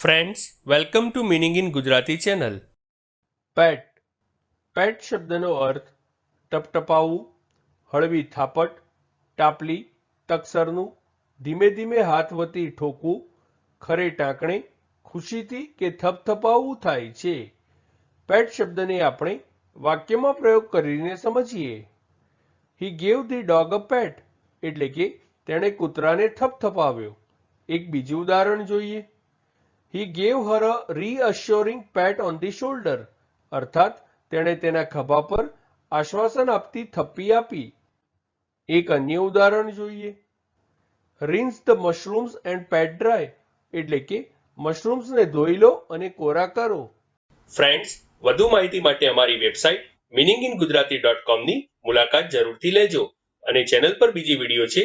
Friends welcome to meaning in Gujarati channel pat pat શબ્દનો અર્થ ટપટપાવવું હળવી થાપટ, ટાપલી ટકસરનું ધીમે ધીમે હાથ વતી ઠોકવું, ખરે ટાંકણે, ખુશીથી કે થપથપાવવું થાય છે. પેટ શબ્દને આપણે વાક્યમાં પ્રયોગ કરીને સમજીએ. He gave the dog a pat એટલે કે તેણે કૂતરાને થપથપાવ્યો. એક બીજું ઉદાહરણ જોઈએ. He gave her a reassuring pat on the shoulder અર્થાત, તેણે તેના ખભા પર આશ્વાસન આપતી થપ્પી આપી. એક અન્ય ઉદાહરણ જોઈએ. Rinse the mushrooms and pat dry એટલે કે મશરૂમ્સને ધોઈ લો અને કોરા કરો. ફ્રેન્ડ્સ વધુ માહિતી માટે અમારી website meaning in Gujarati dot કોમની મુલાકાત જરૂરથી લેજો અને ચેનલ પર બીજી વીડિયો છે